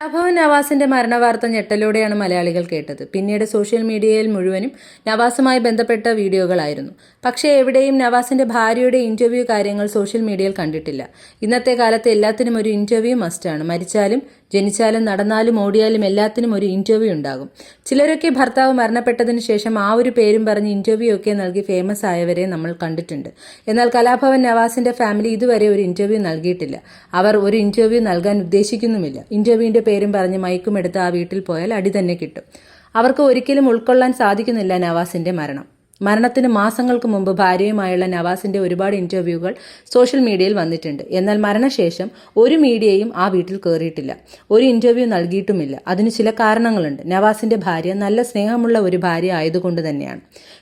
കലാഭവൻ നവാസിന്റെ മരണവാർത്ത ഞെട്ടലോടെയാണ് മലയാളികൾ കേട്ടത്. പിന്നീട് സോഷ്യൽ മീഡിയയിൽ മുഴുവനും നവാസുമായി ബന്ധപ്പെട്ട വീഡിയോകളായിരുന്നു. പക്ഷേ എവിടെയും നവാസിന്റെ ഭാര്യയുടെ ഇന്റർവ്യൂ കാര്യങ്ങൾ സോഷ്യൽ മീഡിയയിൽ കണ്ടിട്ടില്ല. ഇന്നത്തെ കാലത്ത് എല്ലാത്തിനും ഒരു ഇന്റർവ്യൂ മസ്റ്റാണ്. മരിച്ചാലും ജനിച്ചാലും നടന്നാലും ഓടിയാലും എല്ലാത്തിനും ഒരു ഇന്റർവ്യൂ ഉണ്ടാകും. ചിലരൊക്കെ ഭർത്താവ് മരണപ്പെട്ടതിന് ശേഷം ആ ഒരു പേരും പറഞ്ഞ് ഇന്റർവ്യൂ ഒക്കെ നൽകി ഫേമസ് ആയവരെ നമ്മൾ കണ്ടിട്ടുണ്ട്. എന്നാൽ കലാഭവൻ നവാസിന്റെ ഫാമിലി ഇതുവരെ ഒരു ഇന്റർവ്യൂ നൽകിയിട്ടില്ല. അവർ ഒരു ഇന്റർവ്യൂ നൽകാൻ ഉദ്ദേശിക്കുന്നുമില്ല. ഇന്റർവ്യൂവിന്റെ പേരും പറഞ്ഞ് മയക്കുമെടുത്ത് ആ വീട്ടിൽ പോയാൽ അടി തന്നെ കിട്ടും. അവർക്ക് ഒരിക്കലും ഉൾക്കൊള്ളാൻ സാധിക്കുന്നില്ല നവാസിന്റെ മരണം. മരണത്തിന് മാസങ്ങൾക്ക് മുമ്പ് ഭാര്യയുമായുള്ള നവാസിന്റെ ഒരുപാട് ഇന്റർവ്യൂകൾ സോഷ്യൽ മീഡിയയിൽ വന്നിട്ടുണ്ട്. എന്നാൽ മരണശേഷം ഒരു മീഡിയയും ആ വീട്ടിൽ കയറിയിട്ടില്ല ഒരു ഇന്റർവ്യൂ നൽകിയിട്ടുമില്ല. അതിന് ചില കാരണങ്ങളുണ്ട്. നവാസിന്റെ ഭാര്യ നല്ല സ്നേഹമുള്ള ഒരു ഭാര്യ ആയതുകൊണ്ട് തന്നെയാണ്.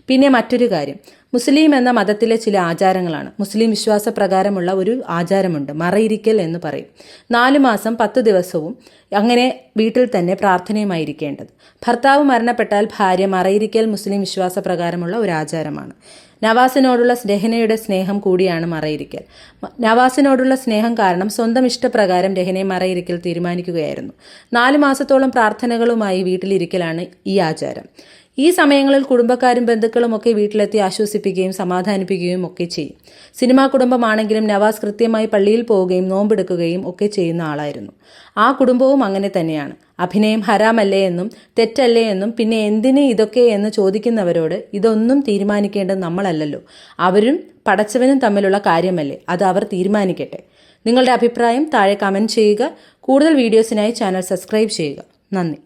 പിന്നെ മറ്റൊരു കാര്യം. മുസ്ലിം എന്ന മതത്തിലെ ചില ആചാരങ്ങളാണ്. മുസ്ലിം വിശ്വാസപ്രകാരമുള്ള ഒരു ആചാരമുണ്ട്. മറയിരിക്കൽ എന്ന് പറയും. നാലു മാസം പത്ത് ദിവസവും അങ്ങനെ വീട്ടിൽ തന്നെ പ്രാർത്ഥനയുമായിരിക്കേണ്ടത്. ഭർത്താവ് മരണപ്പെട്ടാൽ ഭാര്യ മറയിരിക്കൽ മുസ്ലിം വിശ്വാസപ്രകാരമുള്ള ഒരു ആചാരമാണ്. നവാസിനോടുള്ള രഹനയുടെ സ്നേഹം കൂടിയാണ് മറയിരിക്കൽ. നവാസിനോടുള്ള സ്നേഹം കാരണം സ്വന്തം ഇഷ്ടപ്രകാരം രഹനെ മറയിരിക്കൽ തീരുമാനിക്കുകയായിരുന്നു. നാലു മാസത്തോളം പ്രാർത്ഥനകളുമായി വീട്ടിലിരിക്കലാണ് ഈ ആചാരം. ഈ സമയങ്ങളിൽ കുടുംബക്കാരും ബന്ധുക്കളും ഒക്കെ വീട്ടിലെത്തി ആശ്വസിപ്പിക്കുകയും സമാധാനിപ്പിക്കുകയും ഒക്കെ ചെയ്യും. സിനിമാ കുടുംബമാണെങ്കിലും നവാസ് കൃത്യമായി പള്ളിയിൽ പോവുകയും നോമ്പെടുക്കുകയും ഒക്കെ ചെയ്യുന്ന ആളായിരുന്നു. ആ കുടുംബവും അങ്ങനെ തന്നെയാണ്. അഭിനയം ഹരാമല്ലേ എന്നും തെറ്റല്ലേ എന്നും പിന്നെ എന്തിന് ഇതൊക്കെ എന്ന് ചോദിക്കുന്നവരോട് ഇതൊന്നും തീരുമാനിക്കേണ്ടത് നമ്മളല്ലല്ലോ. അവരും പടച്ചവനും തമ്മിലുള്ള കാര്യമല്ലേ? അത് അവർ തീരുമാനിക്കട്ടെ. നിങ്ങളുടെ അഭിപ്രായം താഴെ കമന്റ് ചെയ്യുക. കൂടുതൽ വീഡിയോസിനായി ചാനൽ സബ്സ്ക്രൈബ് ചെയ്യുക. നന്ദി.